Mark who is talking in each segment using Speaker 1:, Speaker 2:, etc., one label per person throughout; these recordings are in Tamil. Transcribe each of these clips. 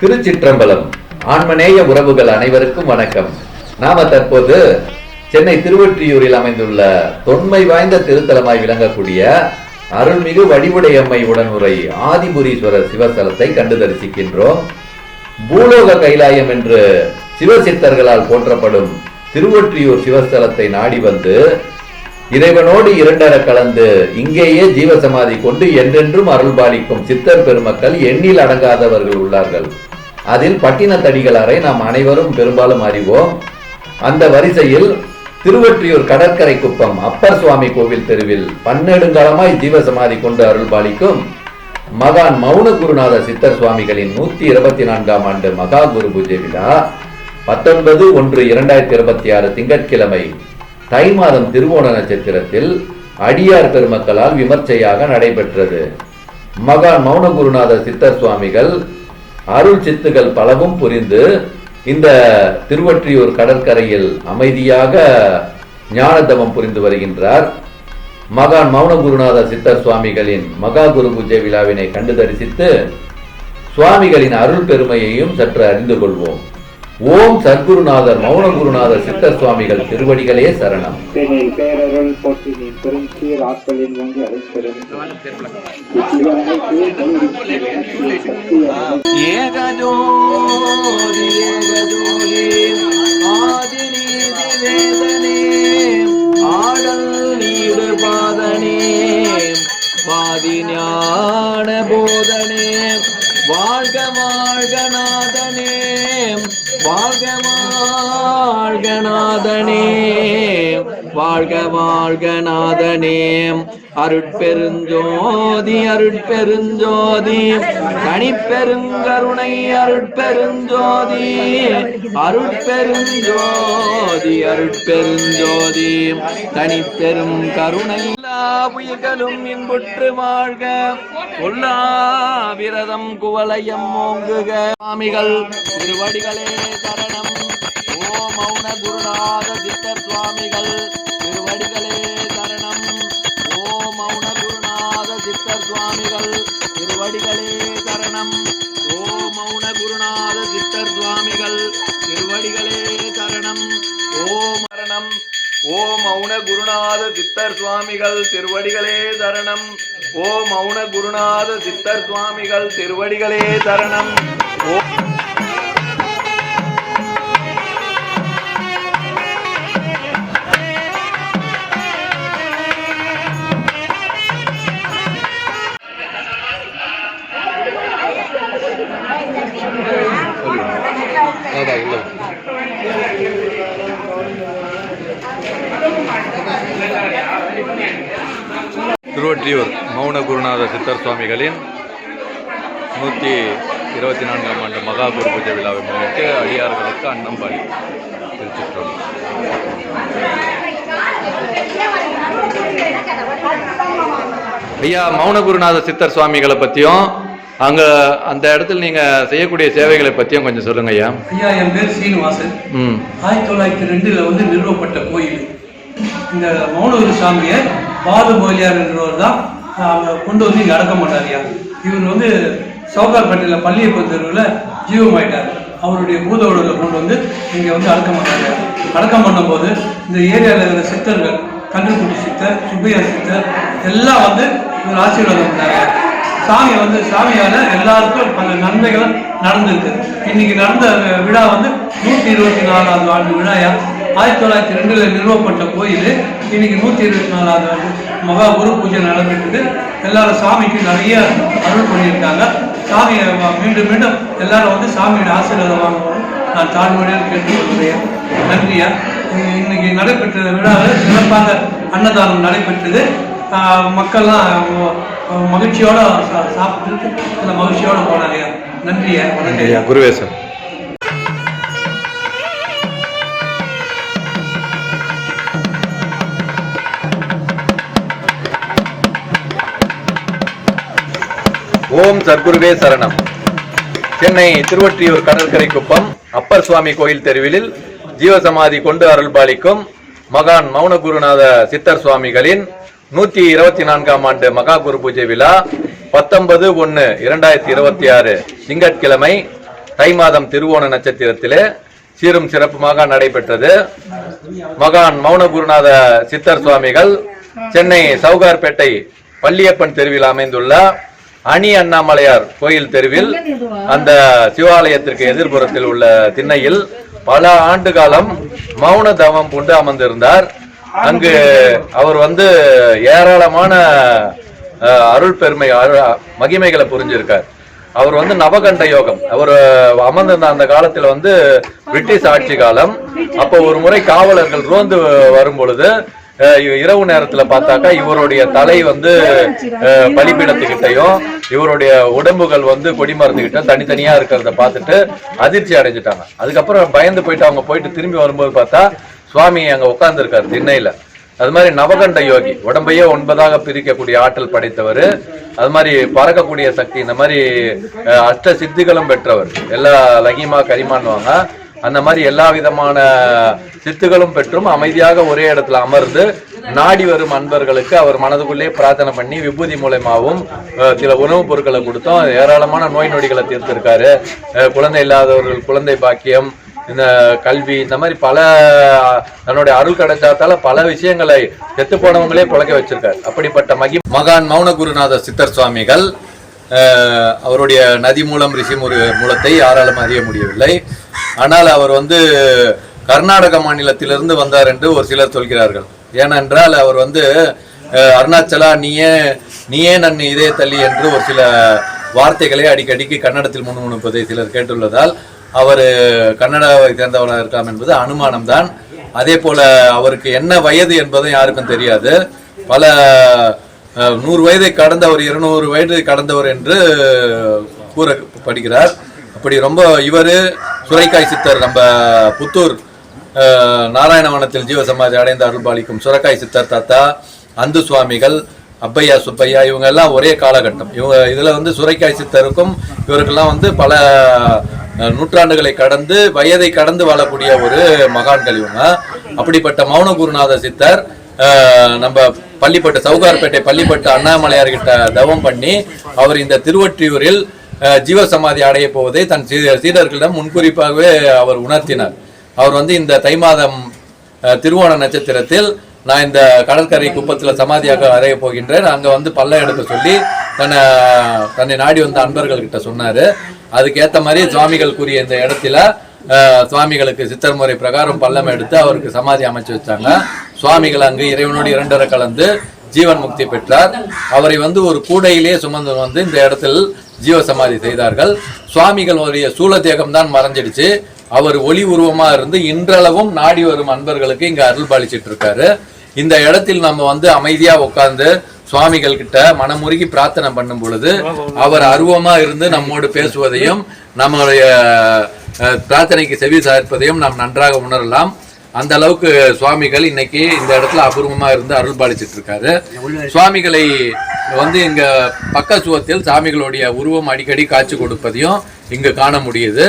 Speaker 1: திருச்சிற்றம்பலம். ஆன்மநேய உறவுகள் அனைவருக்கும் வணக்கம். நாம தற்போது சென்னை திருவொற்றியூரில் அமைந்துள்ள தொன்மை வாய்ந்த திருத்தலமாய் விளங்கக்கூடிய அருள்மிகு வடிவுடையம்மை உடனுரை ஆதிபுரீஸ்வரர் சிவத்தலத்தை கண்டு தரிசிக்கின்றோம். பூலோக கைலாயம் என்று சிவசித்தர்களால் போற்றப்படும் திருவொற்றியூர் சிவஸ்தலத்தை நாடி வந்து இறைவனோடு இரண்டர கலந்து இங்கேயே ஜீவசமாதி கொண்டு என்றென்றும் அருள்பாலிக்கும் சித்தர் பெருமக்கள் எண்ணில் அடங்காதவர்கள் உள்ளார்கள். அதில் பட்டினத்தடிகளாரை நாம் அனைவரும் பெரும்பாலும் அறிவோம். அந்த வரிசையில் திருவொற்றியூர் கடற்கரை குப்பம் அப்பர் சுவாமி கோவில் தெருவில் பன்னெடுங்காலமாய் ஜீவசமாதி கொண்டு அருள்பாலிக்கும் மகான் மௌன குருநாத சித்தர் சுவாமிகளின் நூத்தி இருபத்தி நான்காம் ஆண்டு மகா குரு பூஜை விழா பத்தொன்பது ஒன்று இரண்டாயிரத்தி இருபத்தி ஆறு திங்கட்கிழமை தை மாதம் திருவோண நட்சத்திரத்தில் அடியார் பெருமக்களால் விமர்சையாக நடைபெற்றது. மகான் மௌனகுருநாதர் சித்தர் சுவாமிகள் அருள் சித்துகள் பலவும் புரிந்து இந்த திருவற்றியூர் கடற்கரையில் அமைதியாக ஞானதமம் புரிந்து வருகின்றார். மகான் மௌனகுருநாத சித்தர் சுவாமிகளின் மகா குரு பூஜை விழாவினை கண்டு தரிசித்து சுவாமிகளின் அருள் பெருமையையும் சற்று அறிந்து கொள்வோம். ஓம் சத்குருநாதர் மௌன குருநாதர் சித்தர் சுவாமிகள் திருவடிகளே சரணம்.
Speaker 2: பேரருள் போற்றி நீ பெரும் சீர் இச்சிவனைக்கு முழு
Speaker 3: வாழ்க வாழ்க நாதனே. அருட்பெருஞ்சோதி அருட்பெருஞ்சோதி. தனிப்பெருங்கருணை அருட்பெருஞ்சோதி. அருட்பெருஞ்சோதி அருட்பெருஞ்சோதி. தனிப்பெரும் கருணை எல்லா உயிர்களும் இன்புற்று வாழ்க. கொல்லா விரதம் குவலயம் ஓங்குக. சுவாமிகள் திருவடிகளே சரணம். மௌன குருநாத சித்தர் சுவாமிகள் திருவடிகளே தரணம் ஓ மௌன குருநாத சித்தர் சுவாமிகள் திருவடிகளே தரணம் ஓ மௌன குருநாத சித்தர் சுவாமிகள் திருவடிகளே தரணம் ஓ மரணம். ஓ மௌன குருநாத சித்தர் சுவாமிகள் திருவடிகளே தரணம் ஓ மௌன குருநாத சித்தர் சுவாமிகள் திருவடிகளே தரணம்
Speaker 1: திருவொற்றியூர் மௌன குருநாத சித்தர் சுவாமிகளின் நூற்றி இருபத்தி நான்காம் ஆண்டு மகா குரு பூஜை விழாவை முன்னிட்டு அடியார்களுக்கு அன்னம் பாடி திருச்சிற்றோம். ஐயா மௌன குருநாத சித்தர் சுவாமிகளை பற்றியும் அங்க அந்த இடத்துல நீங்க செய்யக்கூடிய சேவைகளை பற்றியும் கொஞ்சம் சொல்லுங்க ஐயா.
Speaker 4: ஐயா என் பேர் சீனிவாசன். ஆயிரத்தி தொள்ளாயிரத்தி ரெண்டுல வந்து நிறுவப்பட்ட கோயில். இந்த மௌனகுரு சாமியை பாபு மொழியார் என்றவர் தான் அவங்க கொண்டு வந்து இங்கே அடக்க மாட்டாரியா இவர் வந்து சவுகார்பேட்டையில் பள்ளியப்பன் தெருவில் ஜீவமாயிட்டார். அவருடைய பூத உடலில் கொண்டு வந்து இங்கே வந்து அடக்கம் பண்ணாங்க அடக்கம் பண்ணும்போது இந்த ஏரியாவில் இருக்கிற சித்தர்கள் கன்றுக்குட்டி சித்தர் சுப்பையா சித்தர் எல்லாம் வந்து இவர் ஆசீர்வாதம் பண்ணாங்க சாமி வந்து சாமியால் எல்லாருக்கும் பல நன்மைகளும் நடந்திருக்கு. இன்னைக்கு நடந்த விழா வந்து நூற்றி இருபத்தி நாலாவது ஆண்டு விழாயா ஆயிரத்தி தொள்ளாயிரத்தி ரெண்டுல நிறுவப்பட்ட கோயில் இன்னைக்கு நூற்றி இருபத்தி நாலாவது ஆண்டு மகா குரு பூஜை நடைபெற்றது. எல்லாரும் சாமிக்கு நிறைய அருள் பண்ணியிருக்காங்க. சாமியை மீண்டும் மீண்டும் எல்லாரும் வந்து சாமியோட ஆசீர்வாதம் வாங்கணும் நான் தாழ்மையாக கேட்டுக்கொள்கிறேன். நன்றியா இன்னைக்கு நடைபெற்ற விழாவில் சிறப்பாக அன்னதானம் நடைபெற்றது. மக்கள்லாம் மகிழ்ச்சியோட சா- சாப்பிட்டு நல்ல மகிழ்ச்சியோட போனாங்க. நன்றியா
Speaker 1: குருவேசன் ஓம் சத்குருவே சரணம். சென்னை திருவொற்றியூர் கடற்கரை குப்பம் அப்பர் சுவாமி கோயில் தெருவில் ஜீவசமாதி கொண்டு அருள்பாலிக்கும் மகான் மௌன குருநாத சித்தர் சுவாமிகளின் நூத்தி இருபத்தி நான்காம் ஆண்டு மகா குரு பூஜை விழா பத்தொன்பது ஒன்னு இரண்டாயிரத்தி இருபத்தி ஆறு திங்கட்கிழமை தை மாதம் திருவோண நட்சத்திரத்திலே சீரும் சிறப்புமாக நடைபெற்றது. மகான் மௌன குருநாத சித்தர் சுவாமிகள் சென்னை சவுகார்பேட்டை பள்ளியப்பன் தெருவில் அமைந்துள்ள அணி அண்ணாமலையார் கோயில் தெருவில் அந்த சிவாலயத்திற்கு எதிர்ப்புறத்தில் உள்ள திண்ணையில் பல ஆண்டு காலம் மௌன தவம் பூண்டு அமர்ந்திருந்தார். அங்கு அவர் வந்து ஏராளமான அருள் பெருமை மகிமைகளை புரிஞ்சிருக்கார். அவர் வந்து நவகண்ட யோகம். அவர் அமர்ந்திருந்த அந்த காலத்துல வந்து பிரிட்டிஷ் ஆட்சி காலம். அப்போ ஒரு முறை காவலர்கள் ரோந்து வரும் பொழுது இரவு நேரத்துல பார்த்தாக்கா இவருடைய தலை வந்து பலிபீடத்துக்கிட்டையும் இவருடைய உடம்புகள் வந்து கொடி மருந்துகிட்ட தனித்தனியா இருக்கிறத பார்த்துட்டு அதிர்ச்சி அடைஞ்சிட்டாங்க. அதுக்கப்புறம் பயந்து போயிட்டு அவங்க போயிட்டு திரும்பி வரும்போது பார்த்தா சுவாமி அங்க உட்கார்ந்துருக்காரு திண்ணையில. அது மாதிரி நவகண்ட யோகி உடம்பையே ஒன்பதாக பிரிக்கக்கூடிய ஆற்றல் படைத்தவர். அது மாதிரி பறக்கக்கூடிய சக்தி இந்த மாதிரி அஷ்ட சித்திகளும் பெற்றவர். எல்லா லகிமா கரிமான்வாங்க அந்த மாதிரி எல்லா விதமான சித்துகளும் பெற்றும் அமைதியாக ஒரே இடத்துல அமர்ந்து நாடி வரும் அன்பர்களுக்கு அவர் மனதுக்குள்ளே பிரார்த்தனை பண்ணி விபூதி மூலயமாவும் சில உணவுப் பொருட்களை கொடுத்தோம். ஏராளமான நோய் நொடிகளை தீர்த்திருக்காரு. குழந்தை இல்லாதவர்கள் குழந்தை பாக்கியம் இந்த கல்வி இந்த மாதிரி பல தன்னுடைய அருள் கிடைச்சாத்தால பல விஷயங்களை செத்து போனவங்களே புழக்க வச்சிருக்காரு. அப்படிப்பட்ட மகி மகான் மௌன குருநாத சித்தர் சுவாமிகள் அவருடைய நதி மூலம் ரிஷி முரு- மூலத்தை யாராலும் அறிய முடியவில்லை. ஆனால் அவர் வந்து கர்நாடக மாநிலத்திலிருந்து வந்தார் என்று ஒரு சிலர் சொல்கிறார்கள். ஏனென்றால் அவர் வந்து அருணாச்சலா நீயே நீயே நன் இதே தள்ளி என்று ஒரு சில வார்த்தைகளை அடிக்கடிக்கு கன்னடத்தில் முணுமுணுப்பதை சிலர் கேட்டுள்ளதால் அவர் கன்னடாவை சேர்ந்தவராக இருக்கலாம் என்பது அனுமானம் தான் அதே போல அவருக்கு என்ன வயது என்பதும் யாருக்கும் தெரியாது. பல நூறு வயதை கடந்தவர் இருநூறு வயதை கடந்தவர் என்று கூறப்படுகிறார் அப்படி ரொம்ப இவர் சுரைக்காய் சித்தர் நம்ம புத்தூர் அஹ், நாராயணவனத்தில் ஜீவசமாதி அடைந்த அருள்பாலிக்கும் சுரக்காய் சித்தர் தாத்தா அந்து சுவாமிகள் அப்பையா சுப்பையா இவங்க எல்லாம் ஒரே காலகட்டம். இவங்க இதில் வந்து சுரைக்காய் சித்தருக்கும் இவருக்கெல்லாம் வந்து பல நூற்றாண்டுகளை கடந்து வயதை கடந்து வாழக்கூடிய ஒரு மகான்கள் இவங்க. அப்படிப்பட்ட மௌன குருநாத சித்தர் நம்ம பள்ளிப்பட்டு சவுகார்பேட்டை பள்ளிப்பட்டு அண்ணாமலையார் கிட்ட தவம் பண்ணி அவர் இந்த திருவொற்றியூரில் ஜீவ ஜீவசமாதி அடைய போவதை தன் சீடர்களிடம் முன்குறிப்பாகவே அவர் உணர்த்தினார். அவர் வந்து இந்த தை மாதம் அஹ், திருவோண நட்சத்திரத்தில் நான் இந்த கடற்கரை குப்பத்துல சமாதியாக அறைய போகின்றேன். அங்க வந்து பல்ல எடுக்க சொல்லி தன்னை தன்னை நாடி வந்த அன்பர்கள் கிட்ட சொன்னாரு. அதுக்கு ஏத்த மாதிரி சுவாமிகள் கூறிய இந்த இடத்துல சுவாமிகளுக்கு சித்தர் முறை பிரகாரம் பள்ளம் எடுத்து அவருக்கு சமாதி அமைச்சு வச்சாங்க. சுவாமிகள் அங்கு இறைவனோடு இரண்டரை கலந்து ஜீவன் முக்தி பெற்றார். அவரை வந்து ஒரு கூடையிலே சுமந்து வந்து இந்த இடத்தில் ஜீவ சமாதி செய்தார்கள். சுவாமிகளுடைய சூழ தேகம் தான் மறைஞ்சிடுச்சு. அவர் ஒளி உருவமா இருந்து இன்றளவும் நாடி வரும் அன்பர்களுக்கு இங்க அருள் பாலிச்சிட்டு இருக்காரு. இந்த இடத்தில் நம்ம வந்து அமைதியா உட்கார்ந்து சுவாமிகள் கிட்ட மனமுருகி பிரார்த்தனை பண்ணும் பொழுது அவர் அருவமா இருந்து நம்மோடு பேசுவதையும் நம்மளுடைய பிரார்த்தனைக்கு செவி சார்ப்பதையும் நாம் நன்றாக உணரலாம். அந்த அளவுக்கு சுவாமிகள் இன்னைக்கு இந்த இடத்துல அபூர்வமாக இருந்து அருள் பாலிச்சிட்டு இருக்காரு சுவாமிகளை வந்து இங்க பக்க சுவத்தில் சாமிகளுடைய உருவம் அடிக்கடி காட்சி கொடுப்பதையும் இங்கு காண முடியுது.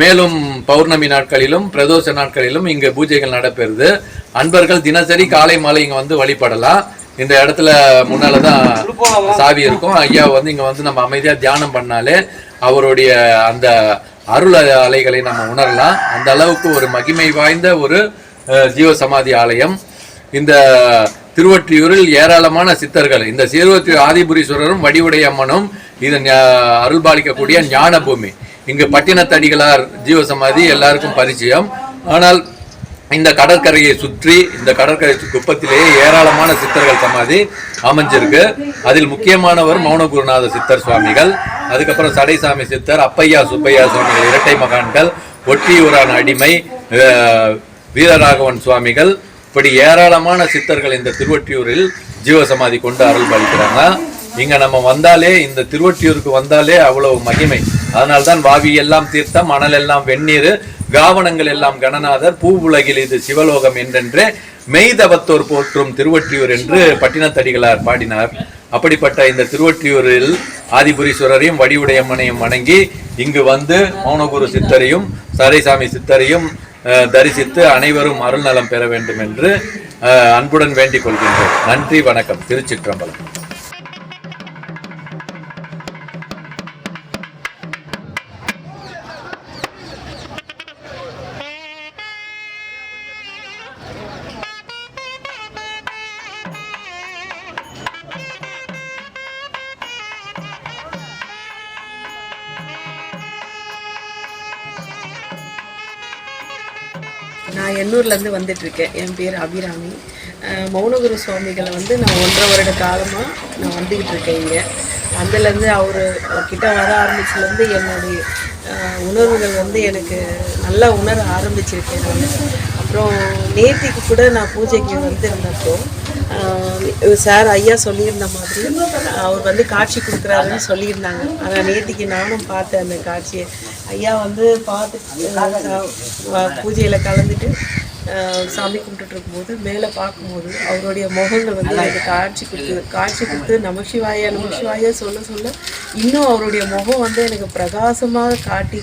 Speaker 1: மேலும் பௌர்ணமி நாட்களிலும் பிரதோஷ நாட்களிலும் இங்கு பூஜைகள் நடைபெறுது. அன்பர்கள் தினசரி காலை மாலை இங்க வந்து வழிபடலாம். இந்த இடத்துல முன்னாலதான் சாவி இருக்கும். ஐயா வந்து இங்க வந்து நம்ம அமைதியா தியானம் பண்ணாலே அவருடைய அந்த அருள் அலைகளை நம்ம உணரலாம். அந்த அளவுக்கு ஒரு மகிமை வாய்ந்த ஒரு ஜீவ சமாதி ஆலயம். இந்த திருவொற்றியூரில் ஏராளமான சித்தர்கள் இந்த சீர்வத்தியூர் ஆதிபுரீஸ்வரரும் வடிவுடையம்மனும் இது அருள்பாலிக்கக்கூடிய ஞான பூமி இங்கு பட்டினத்தடிகளார் ஜீவசமாதி எல்லாருக்கும் பரிச்சயம். ஆனால் இந்த கடற்கரையை சுற்றி இந்த கடற்கரை குப்பத்திலேயே ஏராளமான சித்தர்கள் சமாதி அமைஞ்சிருக்கு. அதில் முக்கியமானவர் மௌன குருநாத சித்தர் சுவாமிகள். அதுக்கப்புறம் சடைசாமி சித்தர் அப்பையா சுப்பையா சுவாமிகள் இரட்டை மகான்கள் ஒட்டியூரான அடிமை வீரராகவன் சுவாமிகள். இப்படி ஏராளமான சித்தர்கள் இந்த திருவொற்றியூரில் ஜீவசமாதி கொண்டு அருள் பாலிக்கிறாங்க இங்கே நம்ம வந்தாலே இந்த திருவொற்றியூருக்கு வந்தாலே அவ்வளவு மகிமை. அதனால்தான் வாவி எல்லாம் தீர்த்தம் மணல் எல்லாம் வெந்நீர் காவணங்கள் எல்லாம் கணநாதர் பூவுலகில் இது சிவலோகம் என்றென்றே மெய்தவத்தோர் போற்றும் திருவொற்றியூர் என்று பட்டினத்தடிகளார் பாடினார். அப்படிப்பட்ட இந்த திருவொற்றியூரில் ஆதிபுரீஸ்வரரையும் வடிவுடையம்மனையும் வணங்கி இங்கு வந்து மௌனகுரு சித்தரையும் சரைசாமி சித்தரையும் தரிசித்து அனைவரும் அருள்நலம் பெற வேண்டும் என்று அன்புடன் வேண்டிக் கொள்கின்றோம். நன்றி வணக்கம். திருச்சிற்றம்பலம்.
Speaker 5: நான் எண்ணூர்லேருந்து வந்துட்டுருக்கேன் என் பேர் அபிராமி. மௌனகுரு சுவாமிகளை வந்து நான் ஒன்றரை வருட காலமாக நான் வந்துக்கிட்டு இருக்கேன் இங்கே. அதுலேருந்து அவர் கிட்ட வர ஆரம்பிச்சுலேருந்து என்னுடைய உணர்வுகள் வந்து எனக்கு நல்லா உணர ஆரம்பிச்சிருக்கேன் நான் அப்புறம் நேத்திக்கு கூட நான் பூஜைக்கு வந்து இருந்தப்போ சார் ஐயா சொல்லியிருந்த மாதிரி அவர் வந்து காட்சி கொடுக்குறாருன்னு சொல்லியிருந்தாங்க. ஆனால் நேத்திக்கு நானும் பார்த்தேன் அந்த காட்சியை ஐயா வந்து பார்த்து பூஜையில் கலந்துட்டு சாமி கும்பிட்டுட்டு இருக்கும்போது மேலே பார்க்கும்போது அவருடைய முகங்கள் வந்து எனக்கு காட்சி கொடுத்தது காட்சி கொடுத்து நமசிவாய நமசிவாய சொல்ல சொல்ல இன்னும் அவருடைய முகம் வந்து எனக்கு பிரகாசமாக காட்டி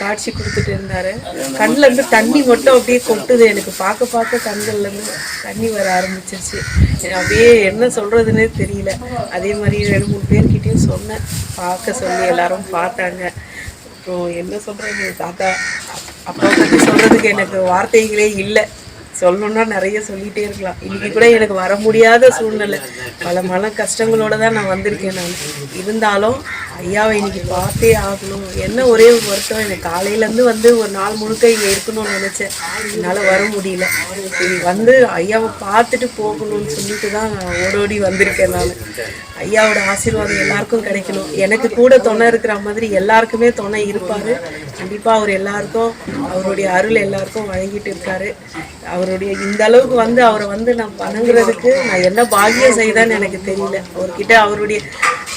Speaker 5: காட்சி கொடுத்துட்டு இருந்தாரு. கண்ணுல இருந்து தண்ணி மட்டும் அப்படியே கொட்டுது. எனக்கு பார்க்க பார்க்க கண்கள்ல இருந்து தண்ணி வர ஆரம்பிச்சிருச்சு. அப்படியே என்ன சொல்றதுன்னே தெரியல. அதே மாதிரி ரெண்டு மூணு பேர்கிட்டயும் சொன்னேன். பார்க்க சொல்லி எல்லாரும் பார்த்தாங்க. அப்புறம் என்ன சொல்றது? தாத்தா அப்பா பற்றி சொல்றதுக்கு எனக்கு வார்த்தைகளே இல்லை. சொல்லணும்னா நிறைய சொல்லிட்டே இருக்கலாம். இன்னைக்கு கூட எனக்கு வர முடியாத சூழ்நிலை. பல மன கஷ்டங்களோட தான் நான் வந்திருக்கேன் நான். இருந்தாலும் ஐயாவை இன்னைக்கு பார்த்தே ஆகணும். என்ன ஒரே வருத்தம். எனக்கு காலையிலேருந்து வந்து ஒரு நாள் முழுக்க இங்கே இருக்கணும்னு நினச்சேன். என்னால் வர முடியல. சரி வந்து ஐயாவை பார்த்துட்டு போகணும்னு சொல்லிட்டு தான் நான் ஓடோடி வந்திருக்கேன் நான். ஐயாவோட ஆசீர்வாதம் எல்லாருக்கும் கிடைக்கணும். எனக்கு கூட துணை இருக்கிற மாதிரி எல்லாருக்குமே துணை இருப்பார். கண்டிப்பாக அவர் எல்லாருக்கும் அவருடைய அருள் எல்லாருக்கும் வழங்கிட்டு இருக்காரு. அவருடைய இந்த அளவுக்கு வந்து அவரை வந்து நான் வணங்குறதுக்கு நான் என்ன பாக்கியம் செய்தேன்னு எனக்கு தெரியல. அவர்கிட்ட அவருடைய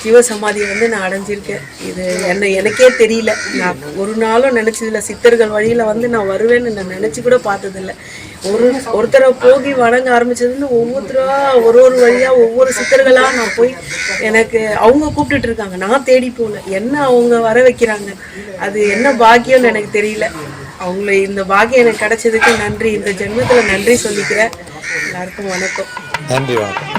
Speaker 5: சிவ சமாதியை வந்து நான் அடைஞ்சிருக்கேன். இது என்ன எனக்கே தெரியல. நான் ஒரு நாளும் நினைச்சதில்ல. சித்தர்கள் வழியில வந்து நான் வருவேன்னு நான் நினச்சி கூட பார்த்ததில்ல. ஒரு ஒருத்தரை போகி வணங்க ஆரம்பிச்சதுன்னு ஒவ்வொருத்தரா ஒரு ஒரு வழியா ஒவ்வொரு சித்தர்களா நான் போய் எனக்கு அவங்க கூப்பிட்டுட்டு இருக்காங்க. நான் தேடி போகல. என்ன அவங்க வர வைக்கிறாங்க? அது என்ன பாக்கியம்னு எனக்கு தெரியல. அவங்கள இந்த பாக்கியம் எனக்கு கிடைச்சதுக்கு நன்றி. இந்த ஜென்மத்துல நன்றி சொல்லிக்கிறேன். எல்லாருக்கும் வணக்கம்.
Speaker 6: நன்றி வணக்கம்.